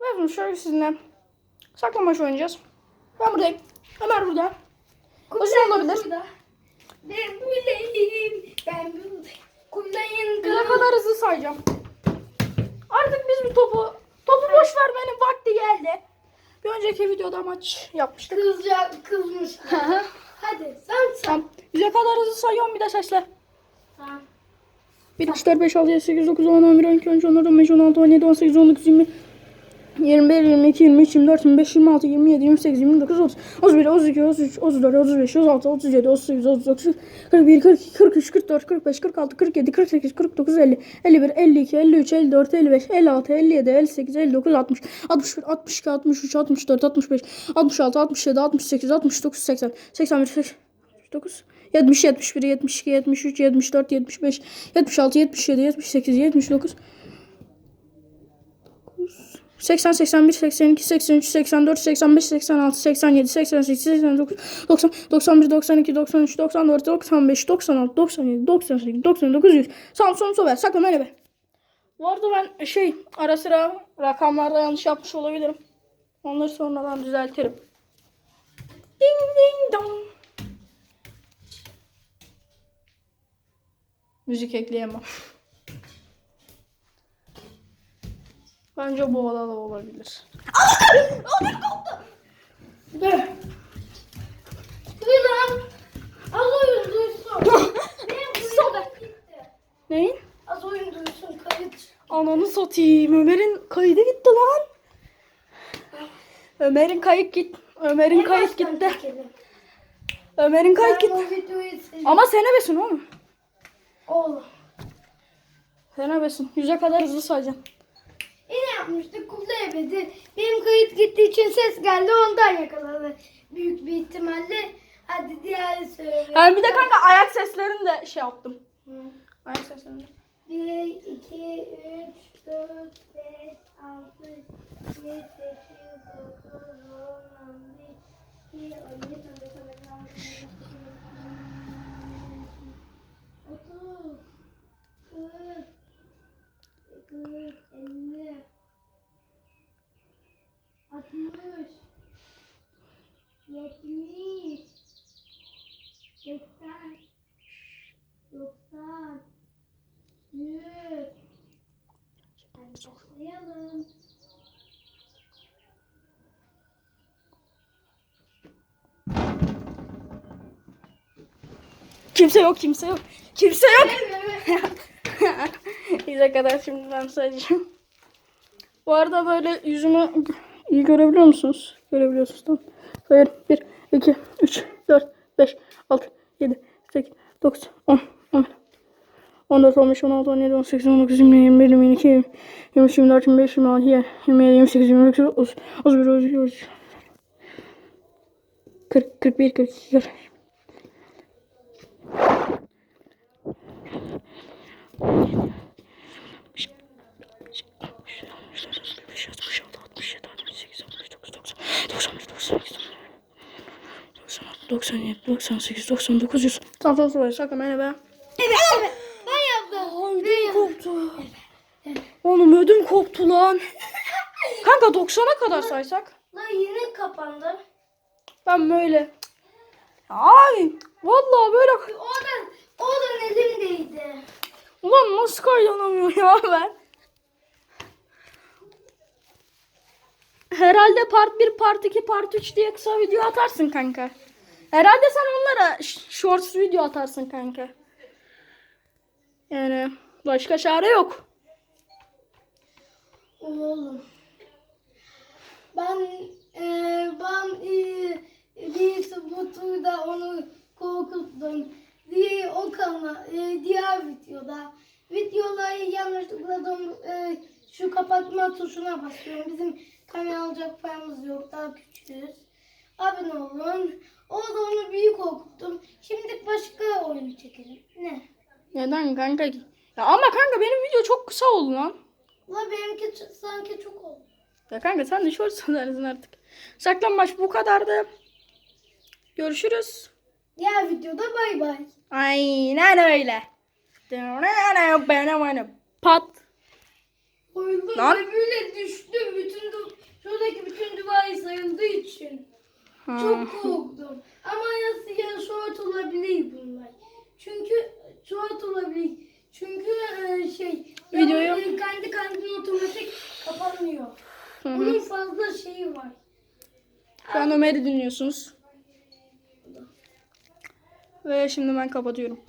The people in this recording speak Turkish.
Bakın şöyle sizinle saklambaç oynayacağız. Ben buradayım. Ömer burada. Uzun olabilir. Burada. Ben buradayım. Ben buradayım. Kumdayım. Ne kadar hızlı sayacağım. Artık biz bu topu topu boş ver benim vakti geldi. Bir önceki videoda maç yapmıştık. Kızca kızmış. Hadi sen sen. Tamam. Bize kadar hızlı sayıyorum bir de sesle. Tamam. 1, 2, 4, 5, 6, 7, 8, 9, 10, 11, 12, 13, 14, 15, 16, 17, 18, 19, 20, 21, 22, 23, 24, 25, 26, 27, 28, 29, 30, 31, 32, 33, 34, 35, 36, 37, 38, 39, 41, 42, 43, 44, 45, 46, 47, 48, 49, 50, 51, 52, 53, 54, 55, 56, 57, 58, 59, 60, 61, 62, 63, 64, 65, 66, 67, 68, 69, 80, 81, 89, 70, 71, 72, 73, 74, 75, 76, 77, 78, 79, 80, 81, 82, 83, 84, 85, 86, 87, 88, 89, 90, 91, 92, 93, 94, 95, 96, 97, 98, 99, 100. Samsun Sober. Sakla merhaba. Bu arada ben şey ara sıra rakamlarda yanlış yapmış olabilirim. Onları sonradan düzeltirim. Ding ding dong. Müzik ekleyemem. Bence bu odada olabilir. Dur. Dur lan. Az oyun duysun. Neyin? Az oyun duysun kayıt. Ananı satayım. Ömer'in kaydı gitti lan. Ömer'in kayıt git. Ömer'in kayıt gitti. Ömer'in kayıt gitti. Ama sen ebesin oğlum. Oğlum. Sen ebesin. Yüze kadar hızlı sayacaksın. Yapmıştık. Kulda ebedi. Benim kayıt gittiği için ses geldi ondan yakaladı. Büyük bir ihtimalle. Hadi diğer söyle. Yani bir de kanka ayak seslerini de şey yaptım. Hı. Ayak seslerini. 1, 2, 3, 4, 5, 6, 7, 8, 9, 10, 11, 12, 13, 14, 15, 16, 30, 40, 40, 50, 60, 70, 80, 90, Yüz. Hadi başlayalım. Kimse yok kimse yok. Kimse yok. Yüze kadar şimdi ben sayacağım. Bu arada böyle yüzümü iyi görebiliyor musunuz? Görebiliyorsunuz tamam. Sayıyorum. 1, 2, 3, 4, 5, 6, 7, 8, 9, 10, 11, 14, 15, 16, 17, 18, 19, 20, 21, 22, 23, 24, 25, 26, 27, 28, 29, 30, 31, 32, 33, 40, 41, 42, 43. Doksan yedi, doksan sekiz, doksan dokuz yüz. Tamam tamam tamam şaka merhaba. Evet, evet. Ben yaptım. Yaptım. koptu. Oğlum ödüm koptu lan. Kanka 90'a kadar saysak. Lan yine kapandı. Ben böyle. Ay vallahi böyle. Oradan, oradan elimdeydi. Ulan nasıl kaydanamıyor ya ben. Herhalde part 1, part 2, part 3 diye kısa video atarsın kanka. Herhalde sen onlara shorts video atarsın kanka. Yani başka çare yok. Oğlum. Ben eee ben eee, birisi bu onu korkuttum. Diye o kanal, eee, diğer videoda. Videoları yanlışlıkla dön- eee, şu kapatma tuşuna basıyorum. Bizim kamera alacak paramız yok. Daha küçüğüz. Abone olun. videomu çekelim. Ne? Neden kanka? Ya ama kanka benim video çok kısa oldu lan. Ulan benimki sanki çok oldu. Ya kanka sen de short sanarsın artık. Saklanmaç bu kadardı. Görüşürüz. Diğer videoda bay bay. Aynen öyle. Pat. Uygun Lan. böyle düştüm. Bütün şuradaki bütün duvarı sayıldığı için. Ha. Çok korktum. Ama Hı hı. Bunun fazla şeyi var. Şu an Ömer'i dinliyorsunuz. Ve şimdi ben kapatıyorum.